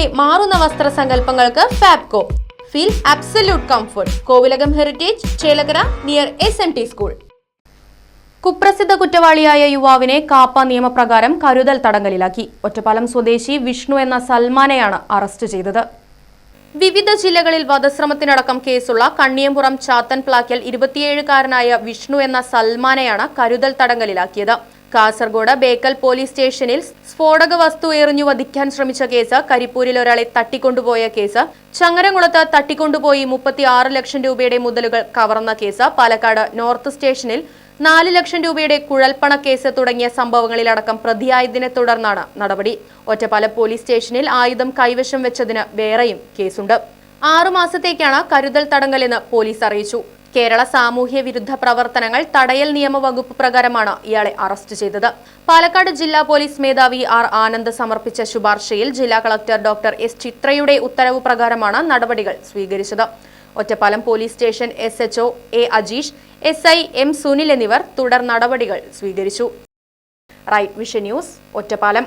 തലമുറയുടെ മാറുന്ന വസ്ത്രസങ്കല്പങ്ങൾക്ക് Fabco. Feel absolute comfort Kovilakam heritage Chelakara near S N T school കുപ്രസിദ്ധ കുറ്റവാളിയായ യുവാവിനെ കാപ്പ നിയമപ്രകാരം കരുതൽ തടങ്കലിലാക്കി. ഒറ്റപ്പാലം സ്വദേശി വിഷ്ണു എന്ന സൽമാനെയാണ് അറസ്റ്റ് ചെയ്തത്. വിവിധ ജില്ലകളിൽ വധശ്രമത്തിനടക്കം കേസുള്ള കണ്ണിയമ്പുറം ചാത്തൻ പ്ലാക്കൽ ഇരുപത്തിയേഴുകാരനായ വിഷ്ണു എന്ന സൽമാനെയാണ് കരുതൽ തടങ്കലിലാക്കിയത്. കാസർഗോഡ് ബേക്കൽ പോലീസ് സ്റ്റേഷനിൽ സ്ഫോടക വസ്തു എറിഞ്ഞു വധിക്കാൻ ശ്രമിച്ച കേസ് കരിപ്പൂരിൽ ഒരാളെ തട്ടിക്കൊണ്ടുപോയ കേസ് ചങ്ങരംകുളത്ത് തട്ടിക്കൊണ്ടുപോയി മുപ്പത്തി ആറ് ലക്ഷം രൂപയുടെ മുതലുകൾ കവർന്ന കേസ് പാലക്കാട് നോർത്ത് സ്റ്റേഷനിൽ നാല് ലക്ഷം രൂപയുടെ കുഴൽപ്പണ കേസ് തുടങ്ങിയ സംഭവങ്ങളിലടക്കം പ്രതിയായതിനെ തുടർന്നാണ് നടപടി. ഒറ്റപ്പാല പോലീസ് സ്റ്റേഷനിൽ ആയുധം കൈവശം വെച്ചതിന് വേറെയും കേസുണ്ട്. ആറുമാസത്തേക്കാണ് കരുതൽ തടങ്കലെന്ന് പോലീസ് അറിയിച്ചു. കേരള സാമൂഹ്യ വിരുദ്ധ പ്രവർത്തനങ്ങൾ തടയൽ നിയമവകുപ്പ് പ്രകാരമാണ് ഇയാളെ അറസ്റ്റ് ചെയ്തത്. പാലക്കാട് ജില്ലാ പോലീസ് മേധാവി ആർ ആനന്ദ് സമർപ്പിച്ച ശുപാർശയിൽ ജില്ലാ കളക്ടർ ഡോക്ടർ എസ് ചിത്രയുടെ ഉത്തരവ് പ്രകാരമാണ് നടപടികൾ സ്വീകരിച്ചത്. Ottapalam police station S H O A Ajeesh S I M Sunil എന്നിവർ തുടർ നടപടികൾ സ്വീകരിച്ചു. Right vision news Ottapalam.